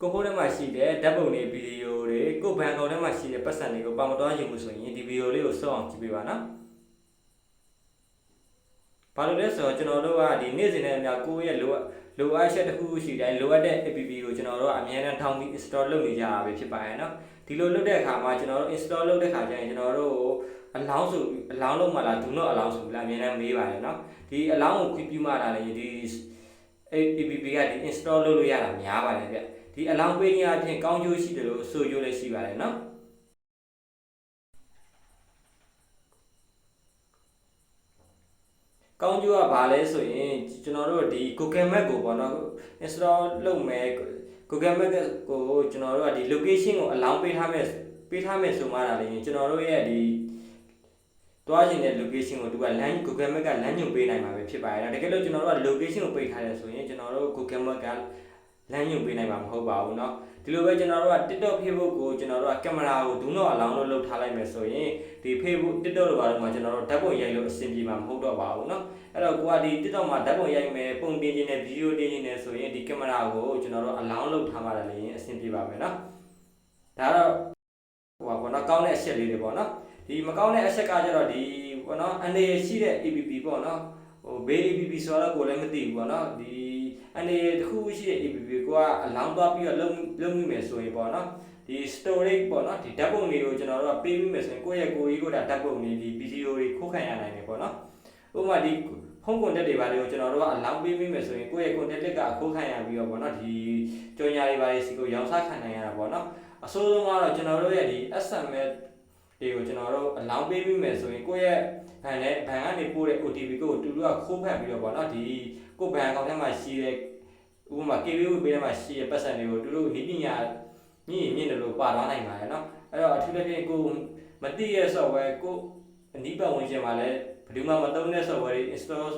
ကိုဖိုးထဲမှာရှိတဲ့ဓာတ်ပုံတွေဗီဒီယိုတွေကိုဘန်ကောင်ထဲမှာရှိတဲ့ပတ်စံတွေကိုပါမတော်ယူမှုဆိုရင်ဒီဗီဒီယိုလေးကိုစောအောင်ကြည့်ပေးပါနော်ဘာလို့လဲဆိုတော့ကျွန်တော်တို့ကဒီနေ့စဉ်နဲ့အများကိုယ့်ရဲ့လိုအပ်လိုအပ်ချက်တစ်ခုခုရှိတိုင်းလိုအပ်တဲ့ app ကိုကျွန်တော်တို့ကအများနဲ့ထောင်းပြီး install လုပ်နေကြတာပဲဖြစ်ပါရဲ့နော်ဒီလိုလုပ်တဲ့အခါမှာကျွန်တော်တို့ install လုပ်တဲ့အခါကျရင်ကျွန်တော်တို့ကိုအလောင်းဆိုအလောင်းလုံးမှလား do not အလောင်းဆိုပြီးလားအများနဲ့မေးပါတယ်နော်ဒီအလောင်းကိုခွင့်ပြုမှတာလည်းဒီ app ကဒီ install လုပ်လို့ရတာများပါတယ်ဗျ ဒီအလောင်းပေးခြင်းအပြင်ကောင်းကျိုးရှိတယ်လို့ဆိုကျိုးလည်းရှိပါတယ်နော်ကောင်းကျိုးကဘာလဲဆိုရင်ကျွန်တော်တို့ဒီ Google Map ကိုပေါ့နော် install လုပ်မယ် Google Map ကိုကျွန်တော်တို့ကဒီ location ကိုအလောင်းပေးထားမယ်ပေးထားမယ်ဆိုမှတာလေကျွန်တော်တို့ရဲ့ဒီတွားခြင်းတဲ့ location ကိုသူကလမ်း Google Map ကလမ်းညွှန်ပေးနိုင်မှာပဲဖြစ်ပါတယ်။တကယ်လို့ကျွန်တော်တို့က location ကိုပေးထားတယ်ဆိုရင်ကျွန်တော်တို့ Google Map က လမ်းညွှန်ပေးနိုင်မှာမဟုတ်ပါဘူးเนาะဒီလိုပဲကျွန်တော်တို့က TikTok Facebook ကိုကျွန်တော်တို့ကကင်မရာကိုဒူးတော့အလောင်းလို့လုပ်ထားလိုက်မယ်ဆိုရင်ဒီ Facebook TikTok တွေဘာလို့မှကျွန်တော်တို့ဓာတ်ပုံရိုက်လို့အဆင်ပြေမှာမဟုတ်တော့ပါဘူးเนาะအဲ့တော့ကိုကဒီ TikTok မှာဓာတ်ပုံရိုက်မယ်ပုံတင်ခြင်းနဲ့ဗီဒီယိုတင်ခြင်းနဲ့ဆိုရင်ဒီကင်မရာကိုကျွန်တော်တို့အလောင်းလုပ်ထားမှလည်းအဆင်ပြေပါမယ်เนาะဒါတော့ဟိုပါပေါ့เนาะကောင်းတဲ့အချက်လေးတွေပေါ့เนาะဒီမကောင်းတဲ့အချက်ကကျတော့ဒီပေါ့เนาะအနေရရှိတဲ့ APP ပေါ့เนาะဟိုဘေး APP ဆိုတော့ကိုလည်းမသိဘူးပေါ့เนาะဒီ အနေတစ်ခုရှိတဲ့ APP ကိုကအလောင်းသွားပြီးတော့လုံလုံမိမယ်ဆိုရင်ပေါ့နော်ဒီ storage ပေါ့နော်ဒီဓာတ်ပုံတွေကိုကျွန်တော်တို့ကပေးပြီးမယ်ဆိုရင်ကိုယ့်ရဲ့ကိုယ်ကြီးကိုဒါဓာတ်ပုံတွေဒီ video တွေခိုးခံရနိုင်တယ်ပေါ့နော်ဥပမာဒီဖုန်း contact တွေဘာတွေကိုကျွန်တော်တို့ကအလောင်းပေးပြီးမယ်ဆိုရင်ကိုယ့်ရဲ့ contact တွေကခိုးခံရပြီးတော့ပေါ့နော်ဒီကြော်ညာတွေဘာတွေစီကိုရောင်းစားခံနိုင်ရတာပေါ့နော်အစိုးဆုံးကတော့ကျွန်တော်တို့ရဲ့ဒီ SMS တွေကိုကျွန်တော်တို့အလောင်းပေးပြီးမယ်ဆိုရင်ကိုယ့်ရဲ့ ဘဏ်နဲ့ဘဏ်ကနေပို့တဲ့ OTP ကိုတူတူကခိုးဖက်ပြီးတော့ပေါ့နော်ဒီကိုယ့်ဘဏ်အကောင့်ထဲမှာရှိတဲ့ဥပမာ KBO ပေးထဲမှာရှိတဲ့ပတ်စံတွေကိုတူတူနီးပညာညင်မြင့်တယ်လို့ပါသွားနိုင်ပါတယ်နော်အဲ့တော့အထူးသဖြင့်ကိုမသိရဲ့ software ကိုအနီးပတ်ဝန်းကျင်မှာလည်းဘယ်သူမှမသုံးတဲ့ software တွေ install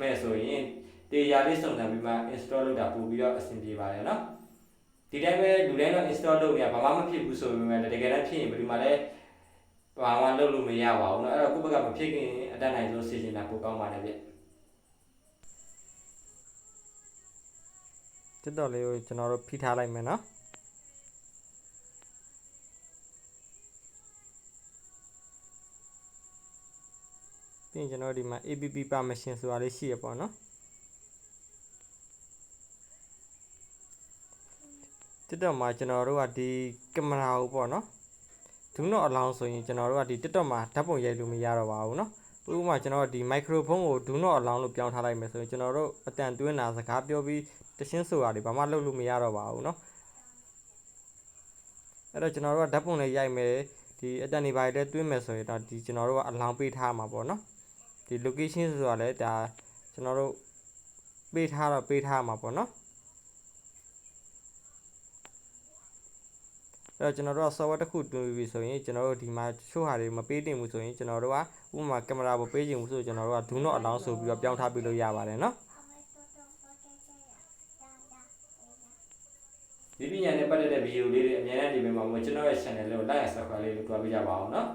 မဲ့ဆိုရင်တရားလေးစုံစမ်းပြီးမှ install လုပ်တာပို့ပြီးတော့အဆင်ပြေပါတယ်နော်ဒီတိုင်းပဲလူတိုင်းတော့ install လုပ်နေရဘာမှမဖြစ်ဘူးဆိုပေမဲ့တကယ်တမ်းဖြစ်ရင်ဘယ်သူမှလည်း ဘာမှလုပ်လို့မရပါဘူးเนาะအဲ့တော့ကိုယ့်ဘက်ကမဖြစ်ခင်အတတ်နိုင်ဆုံးစီစဉ်တာပိုကောင်းပါတယ်ဗျ တက်တော့လေးကိုကျွန်တော်တို့ဖိထားလိုက်မယ်နော်ပြီးရင်ကျွန်တော်ဒီမှာ APP permission ဆိုတာလေးရှိရပေါ့နော်တက်တော့မှာကျွန်တော်တို့ကဒီကင်မရာကိုပေါ့နော်ဒူးတော့ အလောင်းဆိုရင်ကျွန်တော်တို့ကဒီ TikTok မှာဓာတ်ပုံရိုက်လို့မရတော့ပါဘူးเนาะဥပမာကျွန်တော်တို့ဒီ microphone ကို do not allow လို့ပြောင်းထားလိုက်မယ်ဆိုရင်ကျွန်တော်တို့အတန်တွင်းတာစကားပြောပြီးတရှင်းဆိုတာတွေဘာမှလုပ်လို့မရတော့ပါဘူးเนาะအဲ့တော့ကျွန်တော်တို့ကဓာတ်ပုံလေးရိုက်မယ်ဒီအတန်ဒီပိုင်းလေးတွင်းမယ်ဆိုရင်တော့ဒီကျွန်တော်တို့ကအလောင်းပေးထားမှာပေါ့เนาะဒီ location ဆိုတာလည်းဒါကျွန်တော်တို့ပေးထားတော့ပေးထားမှာပေါ့เ အဲ့တော့ကျွန်တော်တို့က software တစ်ခုတွေ့ပြီဆိုရင်ကျွန်တော်တို့ဒီမှာတချို့ဟာတွေမပေးတင်ဘူးဆိုရင်ကျွန်တော်တို့ကဥပမာကင်မရာပေါ်ပေးချင်ဘူးဆိုကျွန်တော်တို့က do not allow ဆိုပြီးတော့ပြောင်းထားပေးလို့ရပါတယ်နော်ဒီပညာနဲ့ပတ်သက်တဲ့ဗီဒီယိုလေးတွေအများနဲ့ဒီမှာမှာကျွန်တော်ရဲ့ channel လေးကို like and subscribe လေးလုပ်သွားပေးကြပါအောင်နော်